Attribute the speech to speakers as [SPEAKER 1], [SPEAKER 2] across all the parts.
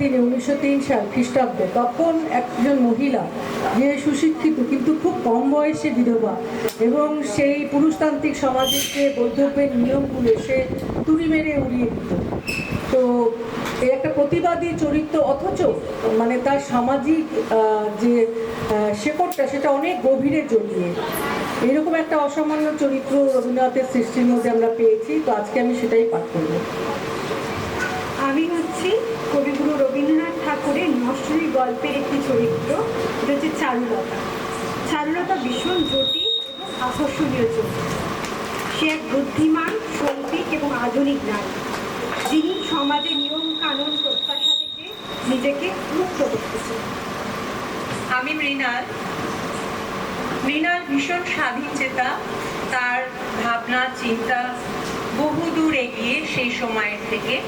[SPEAKER 1] দিনে উনিশশো তিন সাল খ্রিস্টাব্দে তখন একজন মহিলা যে সুশিক্ষিত কিন্তু খুব কম বয়সে বিধবা এবং সেই পুরুষতান্ত্রিক সমাজের যে বৈধব্যের নিয়মগুলো সে তুড়ি মেরে উড়িয়ে দিত। তো এই একটা প্রতিবাদী চরিত্র অথচ মানে তার সামাজিক যে শেকড়টা সেটা অনেক গভীরে জড়িয়ে। এরকম একটা অসামান্য চরিত্র রবীন্দ্রনাথের সৃষ্টির মধ্যে আমরা পেয়েছি, তো আজকে আমি সেটাই পাঠ করব
[SPEAKER 2] আমি হচ্ছি কবিগুরু ঠাকুরের গল্পের একটি চরিত্র, এটা হচ্ছে চারুলতা। চারুলতা ভীষণ জটিল এবং আকর্ষণীয় চরিত্র। সে এক বুদ্ধিমান শৈল্পিক এবং আধুনিক নারী। যিনি নিয়ম কানুন প্রত্যাশা থেকে নিজেকে মুক্ত করতেছে
[SPEAKER 3] আমি মৃণাল। মৃণাল ভীষণ স্বাধীন চেতা। তার ভাবনা, চিন্তা বহুদূর এগিয়ে সেই সময়ের থেকে।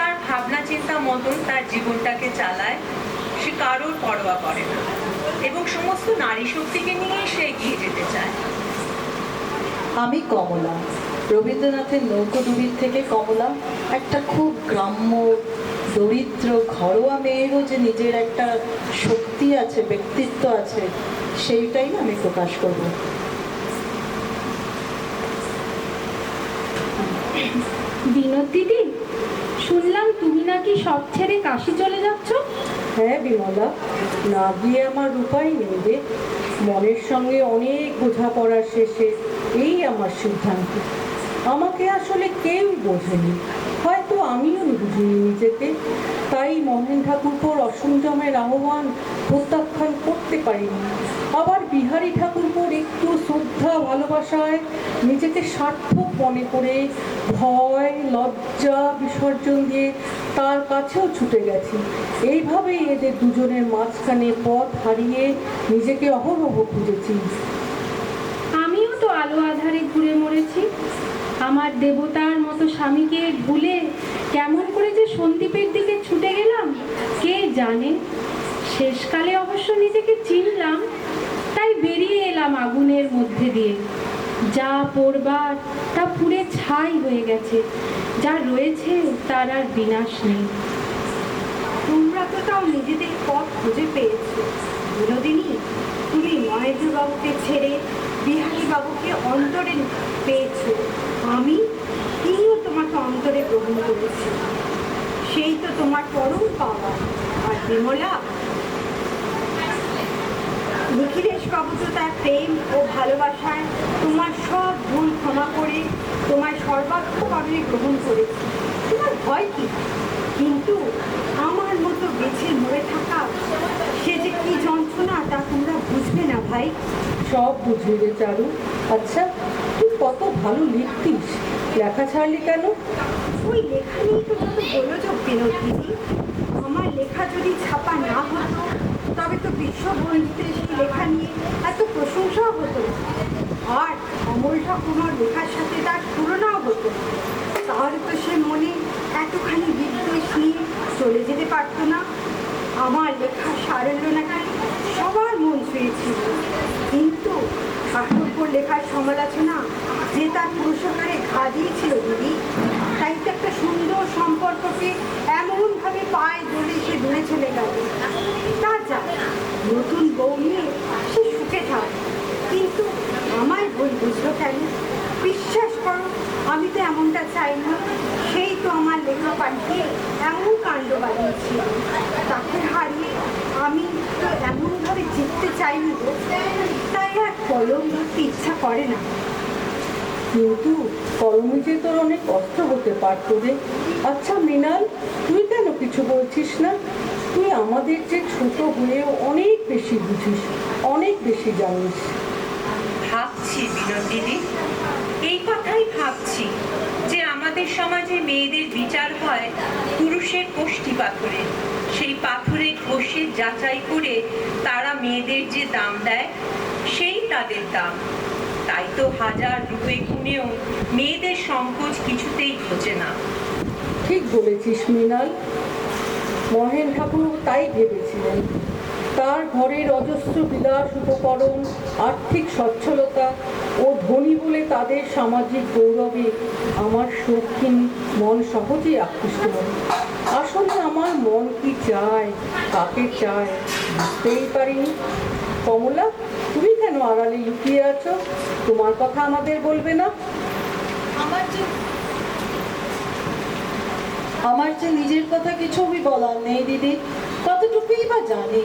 [SPEAKER 3] তার ভাবনা চিন্তা মতন তার জীবনটাকে চালায় সে কারোর পরোয়া করে না। এবং সমস্ত নারী শক্তিকে নিয়েই সে এগিয়ে যেতে চায়।
[SPEAKER 4] আমি কমলা। রবীন্দ্রনাথের নৌকোডুবির থেকে কমলা একটা খুব গ্রাম্য দরিদ্র ঘরোয়া মেয়েরও যে নিজের একটা শক্তি আছে ব্যক্তিত্ব আছে সেইটাই আমি প্রকাশ করব।
[SPEAKER 5] বিনোদ দিদি শুনলাম তুমি নাকি সব ছেড়ে কাশি চলে যাচ্ছ।
[SPEAKER 1] হ্যাঁ বিমলা, না গিয়ে আমার উপায় নেই রে। মনের সঙ্গে অনেক বোঝাপড়ার শেষে এই আমার সিদ্ধান্ত। আমাকে আসলে কেউ বোঝেনি, হয়তো আমিও বুঝিনি নিজেকে। তাই মহেন ঠাকুরপোর অসংযমের আহ্বান প্রত্যাখ্যান করতে পারিনি। আবার বিহারী ভালোবাসায় নিজেকে সার্থক মনে করে ভয়, লজ্জা, বিসর্জন দিয়ে তার কাছেও ছুটে গেছি। এইভাবেই এদের দুজনের মাঝখানে পথ হারিয়ে নিজেকে অহরহ খুঁজেছি।
[SPEAKER 5] আমিও তো আলো আধারে ঘুরে মরেছি। আমার দেবতার মতো স্বামীকে ভুলে কেমন করে যে সন্দীপের দিকে ছুটে গেলাম, কে জানে? শেষকালে অবশ্য নিজেকে চিনলাম। তাই বেরিয়ে এলাম আগুনের মধ্যে দিয়ে। যা পড়বার, তা পুড়ে ছাই হয়ে গেছে। যা রয়েছে, তার আর বিনাশ নেই।
[SPEAKER 2] তোমরা তো তাও নিজেদের পথ খুঁজে পেয়েছ। বিনোদিনী, তুমি মহেন্দ্রবাবুকে ছেড়ে বিহারী বাবুকে অন্তরে পেয়েছ। আমি, তিনিও তোমাকে অন্তরে গ্রহণ করেছি। সেই তো তোমার পরম পাওয়া। আর বিমলা নিখিলেশ তার প্রেম ও ভালোবাসায় তোমার সব ভুল ক্ষমা করে তোমার সর্বাত্মকভাবে গ্রহণ করেছে। তোমার ভয় কি? কিন্তু আমার মতো বেছে মরে থাকা সে যে কি যন্ত্রণা তা তোমরা বুঝবে না ভাই।
[SPEAKER 1] সব বুঝলি রে চারু। আচ্ছা তুই কত ভালো লিখতিস। লেখা ছাড়লি কেন?
[SPEAKER 2] ওই লেখা নিয়ে তো যত গোলযোগ বিনোদ দিদি আমার লেখা যদি ছাপা না হতো তবে তো বিশ্ববন্ধুতে সেই লেখা নিয়ে এত প্রশংসাও হতো। আর অমল ঠাকুমার লেখার সাথে তার তুলনাও হতো। তাহলে তো সে মনে এতখানি বিদ্বেষ নিয়ে চলে যেতে পারতো না। আমার লেখা সারল্য নাকি সবার মন ছুঁয়েছিল। কিন্তু ঠাকুরপুর লেখার সমালোচনা যে তার পুরস্কারে ঘা দিয়েছিল দিদি তাই তো একটা সুন্দর সম্পর্ককে এমনভাবে পায়ে ধরে সে দূরে চলে গেল তা যা নতুন বউ নিয়ে সে সুখে থাক। কিন্তু আমার বই বুঝলো কেন? বিশ্বাস করো, আমি তো এমনটা চাই না। সেই তো আমার লেখা পাঠিয়ে এমন কাণ্ড বানিয়েছিল তাকে হারিয়ে আমি তো এমনভাবে জিততে চাইনি। তাই আর কলম ধরতে ইচ্ছা করে না।
[SPEAKER 1] কিন্তু কলমে যে তোর অনেক কষ্ট হতে পারতো রে। আচ্ছা মৃণাল, তুই কেন কিছু বলছিস না? আমাদের যে ছোট হয়েও অনেক বেশি বুঝিস অনেক বেশি জানিস।
[SPEAKER 3] ভাবছি বিনোদ দিদি। এই কথাই ভাবছি যে আমাদের সমাজে মেয়েদের বিচার হয় পুরুষের কোষ্ঠী পাথরে। সেই পাথরে ঘষে যাচাই করে তারা মেয়েদের যে দাম দেয় সেই তাদের দাম। তাই তো হাজার রূপে গুণেও মেয়েদের সংকোচ কিছুতেই ঘোচে না।
[SPEAKER 1] ঠিক বলেছিস মৃণাল। মহেন ঠাকুর তাই ভেবেছিলেন। তার ঘরের অজস্র বিলাস উপকরণ, আর্থিক সচ্ছলতা ও ধনী বলে তাদের সামাজিক গৌরবে আমার শৌখিন মন সহজেই আকৃষ্ট হয়। আসলে আমার মন কি চায়, কাকে চায় বুঝতেই পারিনি। কমলা, তুমি কেন আড়ালে লুকিয়ে আছো? তোমার কথা আমাদের বলবে না
[SPEAKER 4] আমার যে আমার যে নিজের কথা কিছুই বলার নেই, দিদি কতটুকুই বা জানি।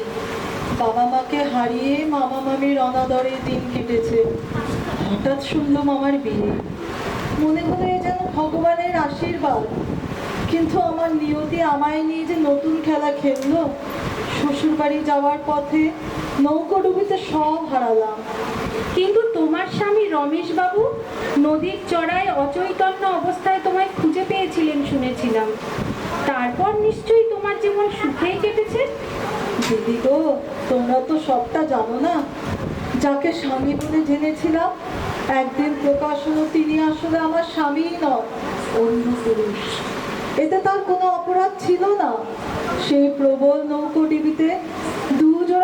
[SPEAKER 4] বাবা মাকে হারিয়ে মামা মামির অনাদরে দিন কেটেছে। হঠাৎ শুনলাম আমার বিয়ে। মনে মনে যেন ভগবানের আশীর্বাদ। কিন্তু আমার নিয়তি আমায় নিয়ে যে নতুন খেলা খেললো, শ্বশুরবাড়ি যাওয়ার পথে নৌকোডুবিতে সব হারালাম।
[SPEAKER 5] কিন্তু তোমার স্বামী রমেশ বাবু নদীর চড়ায় অচৈতন্য অবস্থায় তোমায় খুঁজে পেয়েছিলেন শুনেছিলাম। তারপর নিশ্চয়ই তোমার জীবন সুখেই কেটেছে?
[SPEAKER 4] দিদি গো, তোমরা তো সবটা জানো না। যাকে স্বামী বলে জেনেছিলাম, একদিন প্রকাশ হলো তিনি আসলে আমার স্বামীই নয় অন্য পুরুষ। এতে তার কোনো অপরাধ ছিল না। সেই প্রবল নৌকোডিবিতে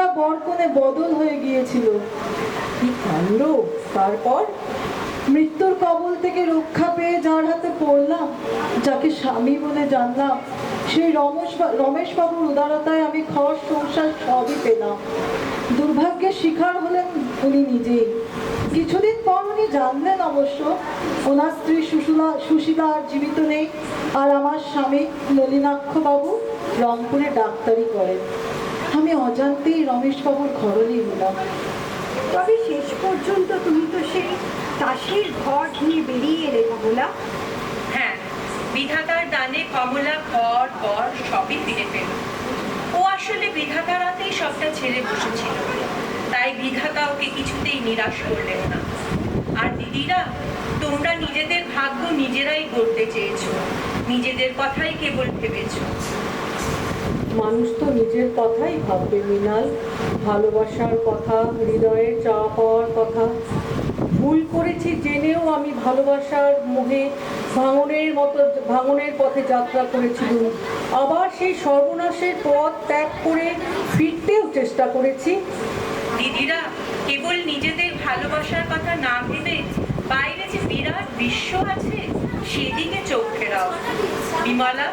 [SPEAKER 4] দুজোড়া বরকনে বদল হয়ে গিয়েছিল।
[SPEAKER 1] কি কাণ্ড? তারপর
[SPEAKER 4] মৃত্যুর কবল থেকে রক্ষা পেয়ে যার হাতে পড়লাম, যাকে স্বামী বলে জানলাম, সেই রমেশ রমেশ বাবুর উদারতায় আমি ঘর সংসার সবই পেলাম। দুর্ভাগ্যের শিকার হলেন উনি নিজেই। কিছুদিন পর উনি জানলেন অবশ্য, ওনার স্ত্রী সুশীলা সুশীলা আর জীবিত নেই, আর আমার স্বামী নলিনাক্ষ বাবু রংপুরে ডাক্তারি করেন। আমি অজান্তেই রমেশ বাবুর ঘরণী হলাম।
[SPEAKER 2] তবে শেষ পর্যন্ত তুমি তো সেই তাসের ঘর নিয়ে বেরিয়ে এলে, কমলা।
[SPEAKER 3] হ্যাঁ বিধাতার দানে কমলা ঘর বর সবই ফিরে পেল। ও আসলে বিধাতার হাতেই সবটা ছেড়ে বসেছিল। তাই বিধাতা ওকে কিছুতেই নিরাশ করলেন না। আর দিদিরা, তোমরা নিজেদের ভাগ্য নিজেরাই গড়তে চেয়েছো। নিজেদের কথাই কেবল ভেবেছো।
[SPEAKER 1] মানুষ তো নিজের কথাই ভাববে, মৃণাল। ভালোবাসার কথা হৃদয়ের চাওয়া পাওয়ার কথা। ভুল করেছি জেনেও আমি ভালোবাসার মোহে ভাঙনের মতো, ভাঙনের পথে যাত্রা করেছিলাম। আবার সেই সর্বনাশের পথ ত্যাগ করে ফিরতেও চেষ্টা করেছি।
[SPEAKER 3] দিদিরা, কেবল নিজেদের ভালোবাসার কথা না ভেবে বাইরে যে বিরাট বিশ্ব আছে, সেদিকে চোখ ফেরাও। বিমলা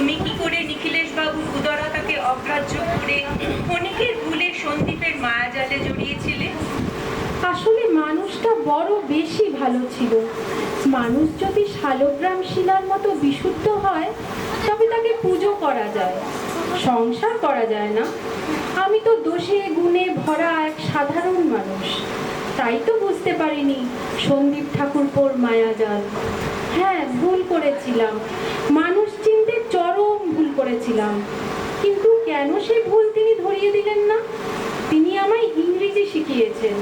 [SPEAKER 3] তুমি কি করে নিখিলেশ বাবুর উদারতাকে অগ্রাহ্য করে ক্ষণিকের ভুলে সন্দীপের মায়াজালে জড়িয়েছিলে?
[SPEAKER 5] আসলে মানুষটা বড় বেশি ভালো ছিল। মানুষ যদি শালগ্রাম শিলার মতো বিশুদ্ধ হয়, তবে তাকে পুজো করা যায়। সংসার করা যায় না। আমি তো দোষে গুণে ভরা এক সাধারণ মানুষ। তাই তো বুঝতে পারিনি সন্দীপ ঠাকুরপোর মায়াজাল। হ্যাঁ ভুল করেছিলাম। মানুষ করেছিলাম। কিন্তু কেন সেই ভুল তিনি ধরিয়ে দিলেন না? তিনি আমায় ইংরেজি শিখিয়েছেন।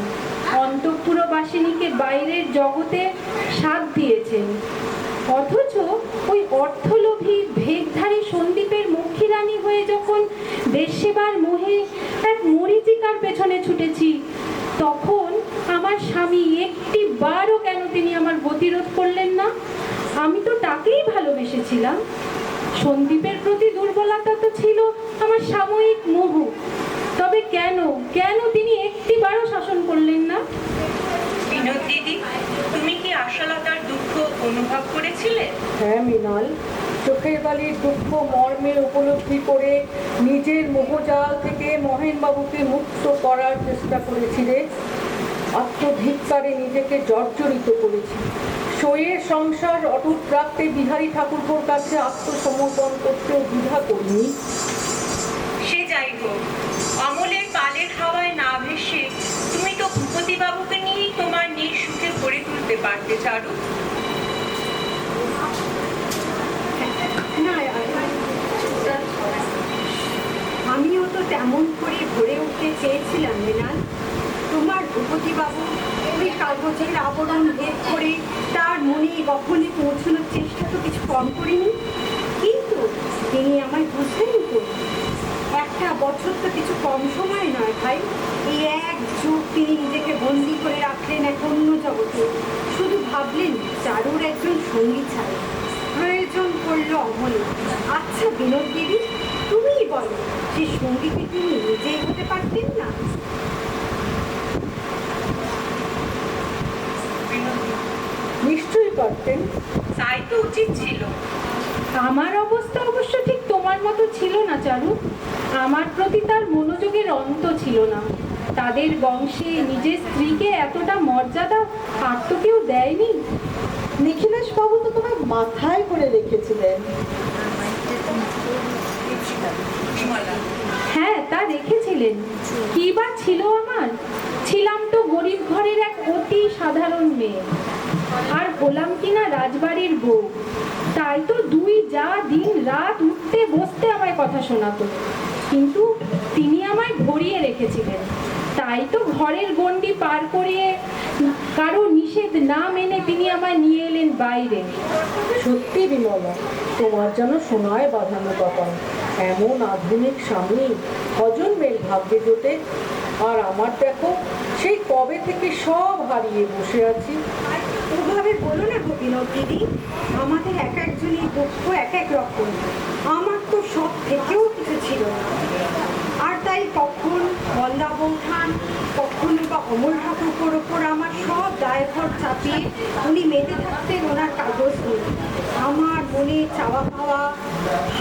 [SPEAKER 5] অন্তঃপুরবাসিনীকে বাইরের জগতে সাথ দিয়েছেন। অথচ ওই অর্থলোভী ভেগধারী সন্দীপের মক্ষীরানী হয়ে যখন দেশ সেবার মোহে এক মরিচিকার পেছনে ছুটেছি, তখন আমার স্বামী একটি বারও কেন তিনি আমার গতিরোধ করলেন না? আমি তো তাকেই ভালোবেসেছিলাম। সন্দীপের প্রতি দুর্বলতা তো ছিল আমার সাময়িক মোহ। তবে কেন কেন তিনি একটিবারও শাসন করলেন না?
[SPEAKER 3] বিনোদ দিদি তুমি কি আশালতার দুঃখ অনুভব করেছিলে?
[SPEAKER 1] হ্যাঁ মৃণাল। চোখের বালির দুঃখ মর্মে উপলব্ধি করে নিজের মোহজাল থেকে মহেনবাবুকে মুক্ত করার চেষ্টা করেছিলে। আত্মধিক্কারে নিজেকে জর্জরিত করেছি শোয়ের সংসার অটুট রাখতে বিহারী ঠাকুরপুর কাছে আত্মসমর্পণ করতেও দ্বিধা করিনি।
[SPEAKER 3] সে যাই হোক অমলের পালের হাওয়ায় না ভেসে তুমি তো ভূপতি বাবুকে নিয়েই তোমার নিজ সুখে ভরে তুলতে পারতে চারু।
[SPEAKER 2] আমিও তো তেমন করে ভরে উঠতে চেয়েছিলাম মৃণাল তোমার ভূপতিবাবু ওই কাগজের আবরণ ভেদ করে তার মনে গহনে পৌঁছানোর চেষ্টা তো কিছু কম করিনি। কিন্তু তিনি আমায় বুঝলেন তো, একটা বছর তো কিছু কম সময় নয় ভাই। এই এক যুগ তিনি নিজেকে বন্দি করে রাখলেন এক অন্য জগতে। শুধু ভাবলেন, চারুর একজন সঙ্গী ছাড়া প্রয়োজন পড়ল অমলে আচ্ছা বিনোদ দিদি, তুমিই বলো যে সঙ্গীকে তিনি নিজেই হতে পারতেন না?
[SPEAKER 1] পারতেন
[SPEAKER 3] তাই তো উচিত ছিল।
[SPEAKER 5] আমার অবস্থা অবশ্য ঠিক তোমার মতো ছিল না চারু। আমার প্রতি তার মনোযোগের অন্ত ছিল না। তাদের বংশে নিজের স্ত্রীকে এতটা মর্যাদা আর তো কেউ দেয়নি।
[SPEAKER 4] নিখিলেশ বাবু তো তোমায় মাথায় করে রেখেছিলেন।
[SPEAKER 5] হ্যাঁ তা রেখেছিলেন। কি বা ছিল আমার? ছিলাম তো গরিব ঘরের এক অতি সাধারণ মেয়ে। আর হলাম কিনা রাজবাড়ির বউ। তাই তো দুই যা দিন রাত উঠতে বসতে আমায় কথা শোনাতো। কিন্তু তিনি আমায় ভরিয়ে রেখেছিলেন। তাই তো ঘরের গণ্ডি পার করিয়ে কারও নিষেধ না মেনে তিনি আমায় নিয়ে এলেন বাইরে।
[SPEAKER 1] সত্যি বিমলা, তোমার যেন সোনায় বাঁধানো কপাল। এমন আধুনিক স্বামী, কজন মেল ভাগ্যে জোটে? আর আমার দেখো, সেই কবে থেকে সব হারিয়ে বসে আছি।
[SPEAKER 2] বলো না গো বিনোদ দিদি, আমাদের এক একজনের দুঃখ, এক এক রকম। আমার তো সব থেকেও কিছু ছিল না। আর তাই কখন বন্দা বৌঠান কখনো বা অমল ঠাকুর ওপর আমার সব দায়ভার চাপিয়ে উনি মেতে থাকতেন ওনার কাগজ নিয়ে। আমার মনে চাওয়া পাওয়া,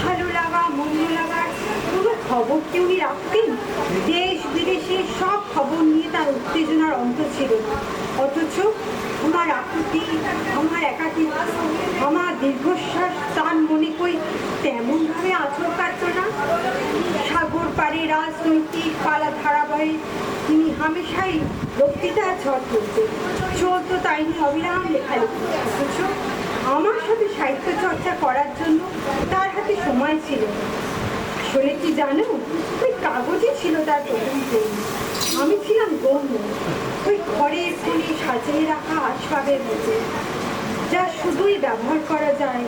[SPEAKER 2] ভালো লাগা, মন্দ লাগার কোনো খবর কি উনি রাখতেন? দেশ বিদেশের সব খবর নিয়ে তার উত্তেজনার অন্ত ছিল। অথচ আমার আকুতি আমার একাকি আমার দীর্ঘশ্বাস তার মনে কই তেমনভাবে আচর কাটত না সাগর পাড়ে রাজনৈতিক পালা ধারাবাহিক তিনি হামেশাই বক্তৃতার ঝড় তুলতেন চলতো তাই নিয়ে, অবিরাম লেখালেখি অথচ আমার সাথে সাহিত্য চর্চা করার জন্য তার হাতে সময় ছিল। আসলে কি জানো, ওই কাগজে ছিল তার প্রথম প্রেম আমি ছিলাম গণ্য ওই ঘরের কোণে সাজিয়ে রাখা আসবাবের মতো যা শুধুই ব্যবহার করা যায়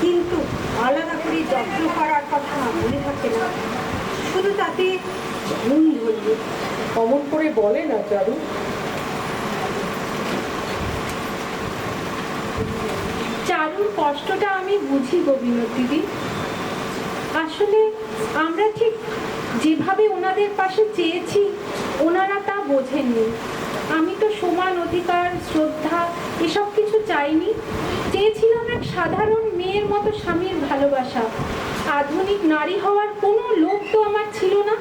[SPEAKER 2] কিন্তু আলাদা করে যত্ন করার কথা মনে থাকে না। শুধু তাতে ঘুম ধরবে।
[SPEAKER 1] অমন করে বলে না চারু।
[SPEAKER 5] চারুর কষ্টটা আমি বুঝি গোবিন্দ দিদি। আসলে আমরা ঠিক যেভাবে ওনাদের পাশে চেয়েছি বোঝেননি। আমি তো সমান অধিকার, শ্রদ্ধা এসব কিছু চাইনি। চেয়েছিলাম এক সাধারণ মেয়ের মতো স্বামীর ভালোবাসা। আধুনিক নারী হওয়ার কোনো লোভ তো আমার ছিল না।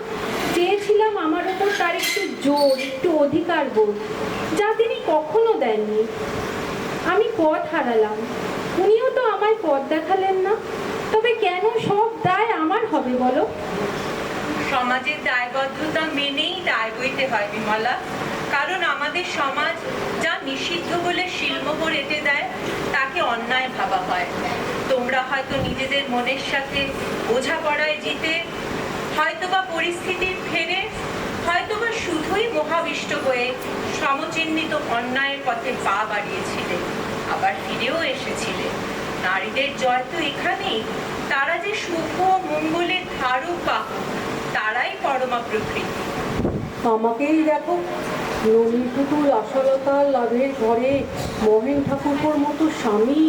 [SPEAKER 5] চেয়েছিলাম আমার ওপর তার একটু জোর, একটু অধিকার বোধ, যা তিনি কখনো দেননি। আমি পথ হারালাম। উনিও তো আমায় পথ দেখালেন না। তবে কেন সব দায় আমার হবে বলো?
[SPEAKER 3] সমাজের দায়বদ্ধতা মেনেই দায় বইতে হয় বিমলা। কারণ আমাদের সমাজ যা নিষিদ্ধ বলে শিলমোহর এঁটে দেয়, তাকে অন্যায় ভাবা হয়। তোমরা হয়তো নিজেদের মনের সাথে বোঝাপড়ায় জিতে, হয়তোবা পরিস্থিতির ফেরে, হয়তোবা শুধুই মহাবিষ্ট হয়ে সমচিহ্নিত অন্যায়ের পথে পা বাড়িয়েছিলে, আবার ফিরেও এসেছিলে। নারীদের জয় তো এখানেই। তারা যে ও মঙ্গলের ধারক বাহক তারাই পরমা প্রকৃতি।
[SPEAKER 1] আমাকেই দেখো ননীর পুতুল আশালতার লাভের ঘরে মহেন ঠাকুরপোর মতো স্বামী,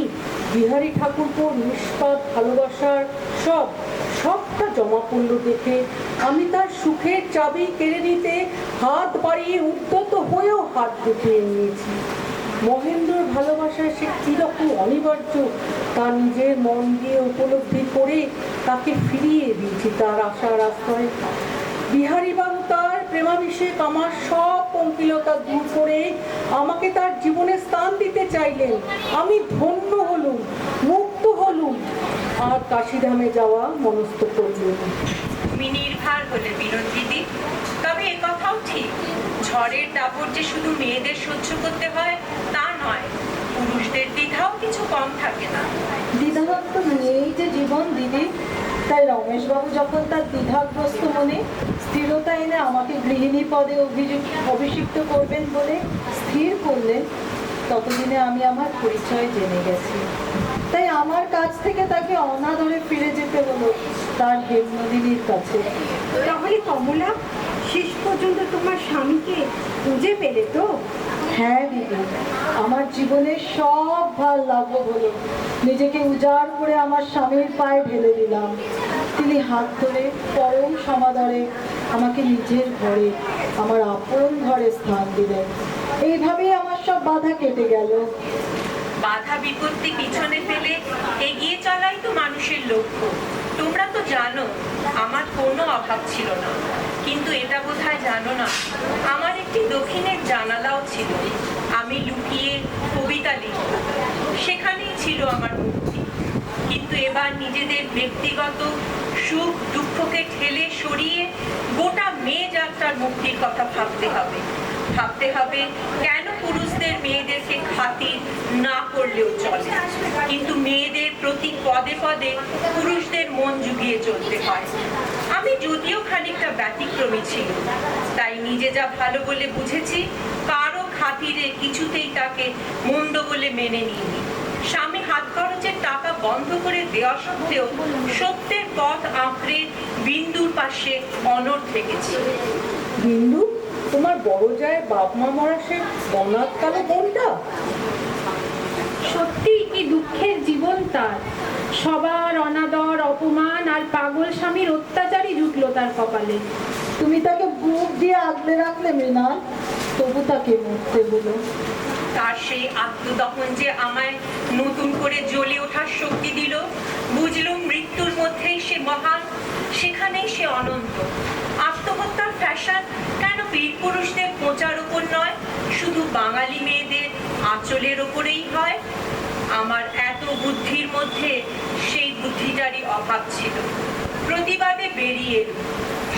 [SPEAKER 1] বিহারী ঠাকুরপোর নিষ্পাত ভালোবাসার সব, সবটা জমা পড়ল দেখে। আমি তার সুখের চাবি কেড়ে নিতে হাত বাড়িয়ে উদ্যত হয়েও হাত গুটিয়ে নিয়েছি। মহেন্দ্রর ভালোবাসায় সে কীরকম অনিবার্য, তা নিজের মন দিয়ে উপলব্ধি করে তাকে ফিরিয়ে দিয়েছি তার আশার আশ্রয়। বিহারীবাবু তার প্রেমাভিষেক আমার সব পঙ্কিলতা দূর করে আমাকে তার জীবনে স্থান দিতে চাইলেন। আমি ধন্য হলুম, মুক্ত হলুম। আর কাশিধামে যাওয়া মনস্থ করলেন
[SPEAKER 3] তুমি নির্ভার হলে বিনোদ দিদি তবে এ কথাও ঠিক। ঝড়ের দাপট যে শুধু মেয়েদের সহ্য করতে হয় তা নয় পুরুষদের দ্বিধাও কিছু কম থাকে না।
[SPEAKER 4] নিয়েই যে জীবন দিদি তাই রমেশবাবু যখন তার দ্বিধাগ্রস্ত মনে স্থিরতা এনে আমাকে গৃহিণী পদে অভিযুক্ত অভিষিক্ত করবেন বলে স্থির করলেন ততদিনে আমি আমার পরিচয় জেনে গেছি। তাই আমার কাছ থেকে তাকে অনাদরে ফিরে যেতে হলো তার হেমনদিনীর কাছে।
[SPEAKER 2] তাহলে কমলা পর্যন্ত তোমার স্বামীকে খুঁজে পেলে তো?
[SPEAKER 4] হ্যাঁ দিদি আমার জীবনের সব ভালো লাভ হলো নিজেকে উজাড় করে আমার স্বামীর পায়ে ঢেলে দিলাম। তিনি হাত ধরে পরম সমাদরে আমাকে নিজের ঘরে আমার আপন ঘরে স্থান দিলেন। এইভাবেই আমার সব বাধা কেটে গেল।
[SPEAKER 3] বাধা বিপত্তি পিছনে ফেলে এগিয়ে চলাই তো মানুষের লক্ষ্য। তোমরা তো জানো আমার কোনো অভাব ছিল না। কিন্তু এটা বোধহয় জানো না, আমার একটি দক্ষিণের জানালাও ছিল। আমি লুকিয়ে কবিতা লিখি সেখানেই ছিল আমার মুক্তি। কিন্তু এবার নিজেদের ব্যক্তিগত সুখ দুঃখকে ঠেলে সরিয়ে গোটা মেয়ে যাত্রার মুক্তির কথা ভাবতে হবে। ভাবতে হবে পুরুষদের মেয়েদেরকে খাতির না করলেও চলে। কিন্তু মেয়েদের প্রতি পদে পদে পুরুষদের মন জুগিয়ে চলতে হয়। আমি যদিও খানিকটা ব্যতিক্রমী ছিল তাই নিজে যা ভালো বলে বুঝেছি কারও খাতিরে কিছুতেই তাকে মন্দ বলে মেনে নিইনি। স্বামী হাত খরচের টাকা বন্ধ করে দেওয়া সত্ত্বেও সত্যের পথ আঁকড়ে বিন্দুর পাশে অনড় থেকেছি।
[SPEAKER 1] বিন্দু? তোমার বড় যায় বাপ মা মরা সে কালো বোনটা
[SPEAKER 5] সত্যি কি দুঃখের জীবন তার? সবার অনাদর অপমান আর পাগল স্বামীর অত্যাচারই জুটলো তার কপালে।
[SPEAKER 4] তুমি তাকে বুক দিয়ে আগলে রাখলে মৃণাল তবু তাকে মরতে হলো
[SPEAKER 3] তার সেই আত্মদহন যে আমায় নতুন করে জ্বলে ওঠার শক্তি দিল বুঝলুম মৃত্যুর মধ্যেই সে মহান সেখানেই সে অনন্ত। আত্মহত্যার ফ্যাশন কেন বীর পুরুষদের পোঁচার উপর নয়? শুধু বাঙালি মেয়েদের আঁচলের ওপরেই হয়। আমার এত বুদ্ধির মধ্যে সেই বুদ্ধিটারই অভাব ছিল। প্রতিবাদে বেরিয়ে।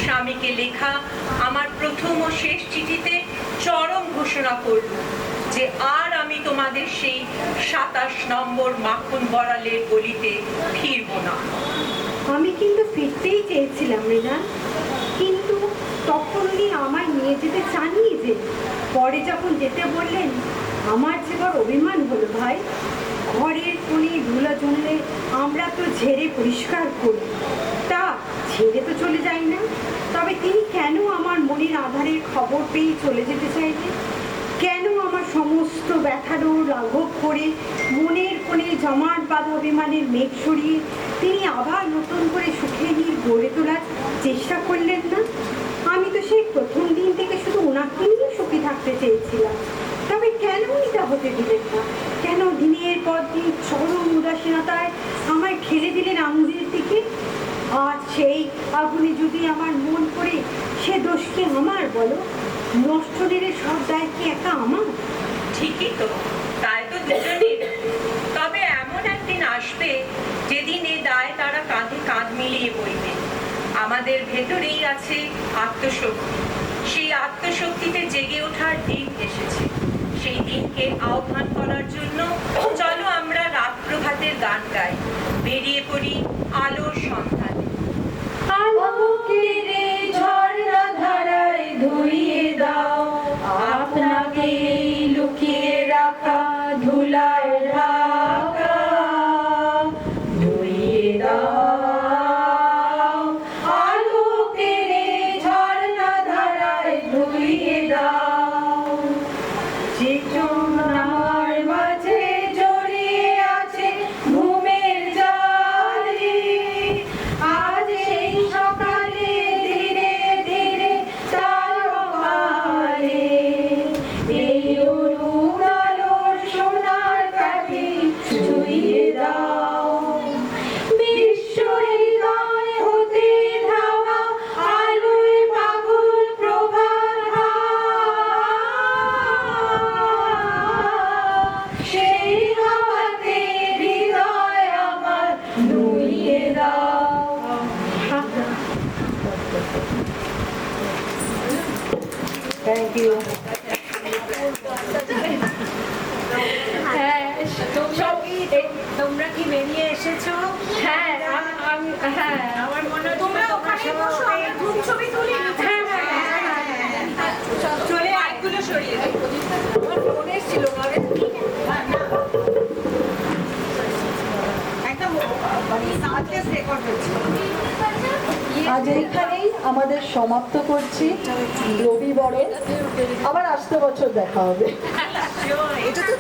[SPEAKER 3] স্বামীকে লেখা আমার প্রথম ও শেষ চিঠিতে চরম ঘোষণা করল যে আর আমি তোমাদের সেই সাতাশ নম্বর মাখন বড়ালের গলিতে ফিরব না।
[SPEAKER 2] আমি কিন্তু ফিরতেই চেয়েছিলাম, মৃণাল। কিন্তু তখন উনি আমায় নিয়ে যেতে চাননি যে। পরে যখন যেতে বললেন, আমার যে বড় অভিমান হলো ভাই, ঘরের কোণে ধুলো জমলে আমরা তো ঝেড়ে পরিষ্কার করি। তা ঝেড়ে তো চলে যাই না। তবে তিনি কেন আমার মনের আধারের খবর পেয়ে চলে যেতে চাইলেন? কেন সমস্ত ব্যথারও লাঘব করে মনের কোণে জমাট বাঁধা অভিমানের মেঘ সরিয়ে তিনি আবার নতুন করে সুখে নীল গড়ে তোলার চেষ্টা করলেন না? আমি তো সেই প্রথম দিন থেকে শুধু ওনাকে নিয়ে সুখী থাকতে চেয়েছিলাম। তবে কেন তা হতে দিলেন না? কেন দিনের পর দিন চরম উদাসীনতায় আমায় ঠেলে দিলেন আঙুলের দিকে? আর সেই আগুনে যদি আমার মন করে সে দোষকে আমার বলো। নষ্ট নেড়ে সব দায় কি একা আমার?
[SPEAKER 3] ঠিকই তো, তাই তো দুজনের তবে এমন একদিন আসবে যেদিন এ দায় তারা কাঁধে কাঁধ মিলিয়ে বইবে। আমাদের ভেতরেই আছে আত্মশক্তি। সেই আত্মশক্তিতে জেগে ওঠার দিন এসেছে। সেই দিনকে আহ্বান করার জন্য চলো আমরা রাত প্রভাতের গান গাই। বেরিয়ে পড়ি আলোর সন্ধানে।
[SPEAKER 5] হ্যাঁ
[SPEAKER 2] তোমরা কি বেরিয়ে এসেছ?
[SPEAKER 5] হ্যাঁ আম- হ্যাঁ।
[SPEAKER 2] আমার মনে হচ্ছে তোমরা ওখানে বসো আমরা গ্রুপ ছবি তুলি
[SPEAKER 5] হ্যাঁ হ্যাঁ হ্যাঁ হ্যাঁ
[SPEAKER 2] চলে আইগুলো সরিয়ে দাও। আমার ফোন এসেছিল মানে একদম সাথলেস রেকর্ড হচ্ছে।
[SPEAKER 4] আজ এইখানেই আমাদের সমাপ্ত করছি। রবি বরণ আবার আসতে বছর দেখা হবে।
[SPEAKER 2] এটা তো